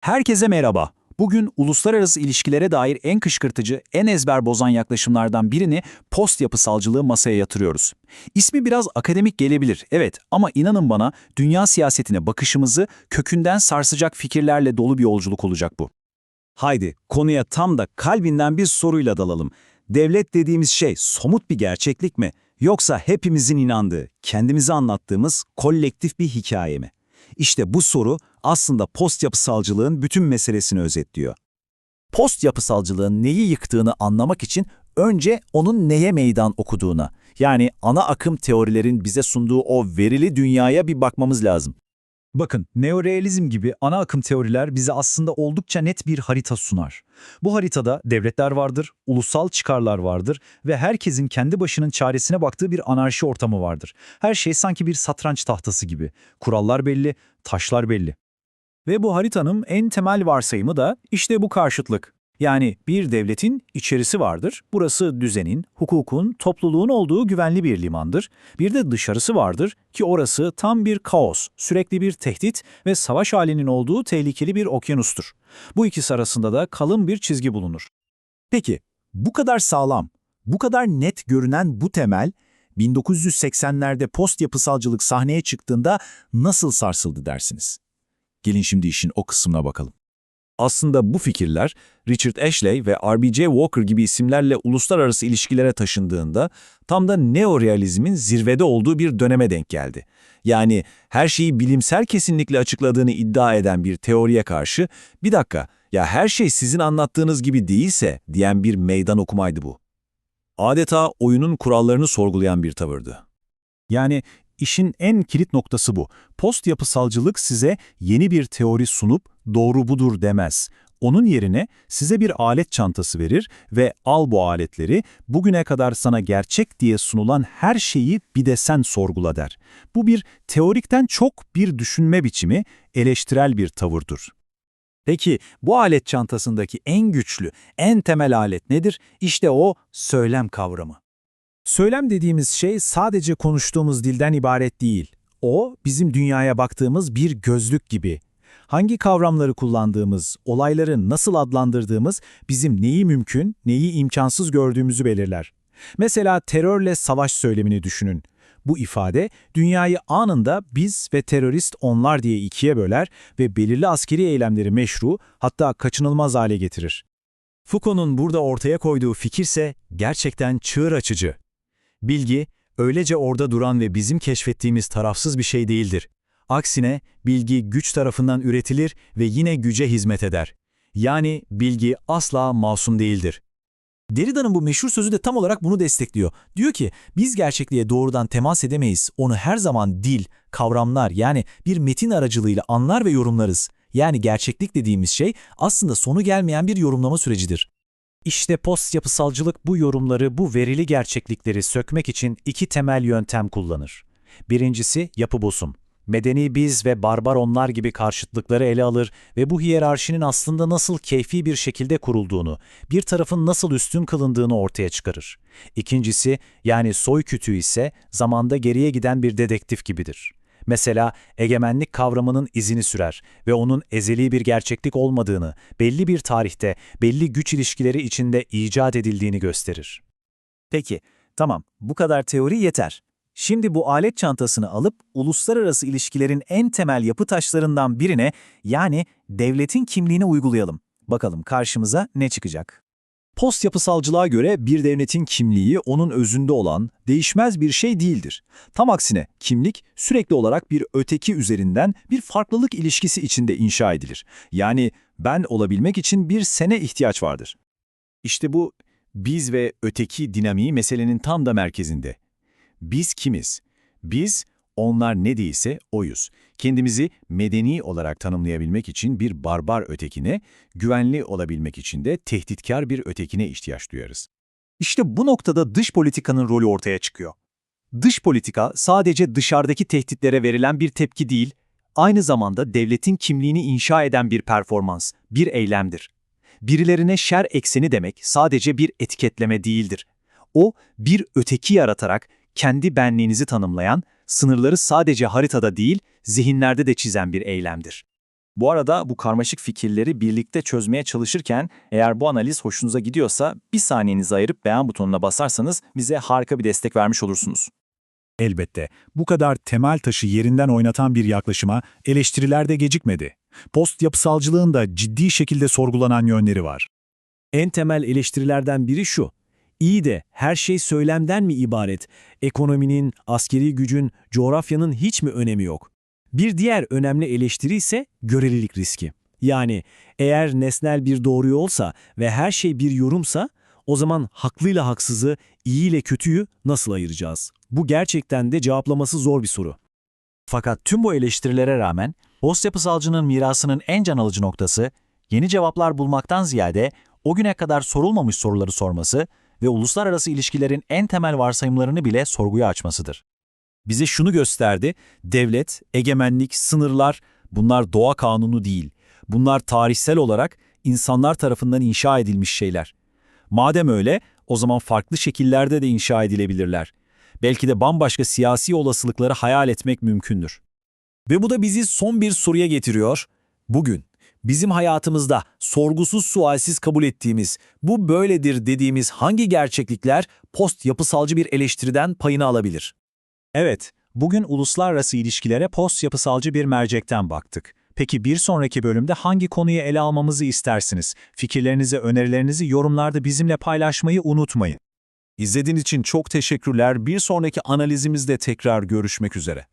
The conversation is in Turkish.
Herkese merhaba. Bugün uluslararası ilişkilere dair en kışkırtıcı, en ezber bozan yaklaşımlardan birini post yapısalcılığı masaya yatırıyoruz. İsmi biraz akademik gelebilir, evet ama inanın bana dünya siyasetine bakışımızı kökünden sarsacak fikirlerle dolu bir yolculuk olacak bu. Haydi konuya tam da kalbinden bir soruyla dalalım. Devlet dediğimiz şey somut bir gerçeklik mi? Yoksa hepimizin inandığı, kendimize anlattığımız kolektif bir hikaye mi? İşte bu soru aslında post yapısalcılığın bütün meselesini özetliyor. Post yapısalcılığın neyi yıktığını anlamak için önce onun neye meydan okuduğuna, yani ana akım teorilerin bize sunduğu o verili dünyaya bir bakmamız lazım. Bakın, neorealizm gibi ana akım teoriler bize aslında oldukça net bir harita sunar. Bu haritada devletler vardır, ulusal çıkarlar vardır ve herkesin kendi başının çaresine baktığı bir anarşi ortamı vardır. Her şey sanki bir satranç tahtası gibi. Kurallar belli, taşlar belli. Ve bu haritanın en temel varsayımı da işte bu karşıtlık. Yani bir devletin içerisi vardır. Burası düzenin, hukukun, topluluğun olduğu güvenli bir limandır. Bir de dışarısı vardır ki orası tam bir kaos, sürekli bir tehdit ve savaş halinin olduğu tehlikeli bir okyanustur. Bu ikisi arasında da kalın bir çizgi bulunur. Peki, bu kadar sağlam, bu kadar net görünen bu temel, 1980'lerde post yapısalcılık sahneye çıktığında nasıl sarsıldı dersiniz? Gelin şimdi işin o kısmına bakalım. Aslında bu fikirler Richard Ashley ve R.B.J. Walker gibi isimlerle uluslararası ilişkilere taşındığında tam da neorealizmin zirvede olduğu bir döneme denk geldi. Yani her şeyi bilimsel kesinlikle açıkladığını iddia eden bir teoriye karşı bir dakika ya her şey sizin anlattığınız gibi değilse diyen bir meydan okumaydı bu. Adeta oyunun kurallarını sorgulayan bir tavırdı. Yani işin en kilit noktası bu. Post yapısalcılık size yeni bir teori sunup doğru budur demez. Onun yerine size bir alet çantası verir ve al bu aletleri bugüne kadar sana gerçek diye sunulan her şeyi bir de sen sorgula der. Bu bir teorikten çok bir düşünme biçimi, eleştirel bir tavırdır. Peki bu alet çantasındaki en güçlü, en temel alet nedir? İşte o söylem kavramı. Söylem dediğimiz şey sadece konuştuğumuz dilden ibaret değil. O, bizim dünyaya baktığımız bir gözlük gibi. Hangi kavramları kullandığımız, olayları nasıl adlandırdığımız bizim neyi mümkün, neyi imkansız gördüğümüzü belirler. Mesela terörle savaş söylemini düşünün. Bu ifade dünyayı anında biz ve terörist onlar diye ikiye böler ve belirli askeri eylemleri meşru hatta kaçınılmaz hale getirir. Foucault'un burada ortaya koyduğu fikirse gerçekten çığır açıcı. Bilgi, öylece orada duran ve bizim keşfettiğimiz tarafsız bir şey değildir. Aksine bilgi güç tarafından üretilir ve yine güce hizmet eder. Yani bilgi asla masum değildir. Derrida'nın bu meşhur sözü de tam olarak bunu destekliyor. Diyor ki, biz gerçekliğe doğrudan temas edemeyiz. Onu her zaman dil, kavramlar yani bir metin aracılığıyla anlar ve yorumlarız. Yani gerçeklik dediğimiz şey aslında sonu gelmeyen bir yorumlama sürecidir. İşte post yapısalcılık bu yorumları, bu verili gerçeklikleri sökmek için iki temel yöntem kullanır. Birincisi yapı bozum. Medeni biz ve barbar onlar gibi karşıtlıkları ele alır ve bu hiyerarşinin aslında nasıl keyfi bir şekilde kurulduğunu, bir tarafın nasıl üstün kılındığını ortaya çıkarır. İkincisi, yani soy kütüğü ise zamanda geriye giden bir dedektif gibidir. Mesela egemenlik kavramının izini sürer ve onun ezeli bir gerçeklik olmadığını, belli bir tarihte, belli güç ilişkileri içinde icat edildiğini gösterir. Peki, tamam, bu kadar teori yeter. Şimdi bu alet çantasını alıp uluslararası ilişkilerin en temel yapı taşlarından birine yani devletin kimliğine uygulayalım. Bakalım karşımıza ne çıkacak? Post yapısalcılığa göre bir devletin kimliği onun özünde olan, değişmez bir şey değildir. Tam aksine kimlik sürekli olarak bir öteki üzerinden bir farklılık ilişkisi içinde inşa edilir. Yani ben olabilmek için bir sene ihtiyaç vardır. İşte bu biz ve öteki dinamiği meselenin tam da merkezinde. Biz kimiz? Biz, onlar ne değilse oyuz. Kendimizi medeni olarak tanımlayabilmek için bir barbar ötekine, güvenli olabilmek için de tehditkar bir ötekine ihtiyaç duyarız. İşte bu noktada dış politikanın rolü ortaya çıkıyor. Dış politika sadece dışarıdaki tehditlere verilen bir tepki değil, aynı zamanda devletin kimliğini inşa eden bir performans, bir eylemdir. Birilerine şer ekseni demek sadece bir etiketleme değildir. O, bir öteki yaratarak kendi benliğinizi tanımlayan, sınırları sadece haritada değil, zihinlerde de çizen bir eylemdir. Bu arada bu karmaşık fikirleri birlikte çözmeye çalışırken eğer bu analiz hoşunuza gidiyorsa bir saniyenizi ayırıp beğen butonuna basarsanız bize harika bir destek vermiş olursunuz. Elbette bu kadar temel taşı yerinden oynatan bir yaklaşıma eleştiriler de gecikmedi. Post yapısalcılığın da ciddi şekilde sorgulanan yönleri var. En temel eleştirilerden biri şu. İyi de her şey söylemden mi ibaret? Ekonominin, askeri gücün, coğrafyanın hiç mi önemi yok? Bir diğer önemli eleştiri ise görelilik riski. Yani eğer nesnel bir doğruyu olsa ve her şey bir yorumsa, o zaman haklıyla haksızı, iyi ile kötüyü nasıl ayıracağız? Bu gerçekten de cevaplaması zor bir soru. Fakat tüm bu eleştirilere rağmen post yapısalcının mirasının en can alıcı noktası yeni cevaplar bulmaktan ziyade o güne kadar sorulmamış soruları sorması ve uluslararası ilişkilerin en temel varsayımlarını bile sorguya açmasıdır. Bize şunu gösterdi, devlet, egemenlik, sınırlar bunlar doğa kanunu değil. Bunlar tarihsel olarak insanlar tarafından inşa edilmiş şeyler. Madem öyle, o zaman farklı şekillerde de inşa edilebilirler. Belki de bambaşka siyasi olasılıkları hayal etmek mümkündür. Ve bu da bizi son bir soruya getiriyor. Bugün, bizim hayatımızda sorgusuz sualsiz kabul ettiğimiz, bu böyledir dediğimiz hangi gerçeklikler post yapısalcı bir eleştiriden payını alabilir? Evet, bugün uluslararası ilişkilere post yapısalcı bir mercekten baktık. Peki bir sonraki bölümde hangi konuyu ele almamızı istersiniz? Fikirlerinizi, önerilerinizi yorumlarda bizimle paylaşmayı unutmayın. İzlediğin için çok teşekkürler. Bir sonraki analizimizde tekrar görüşmek üzere.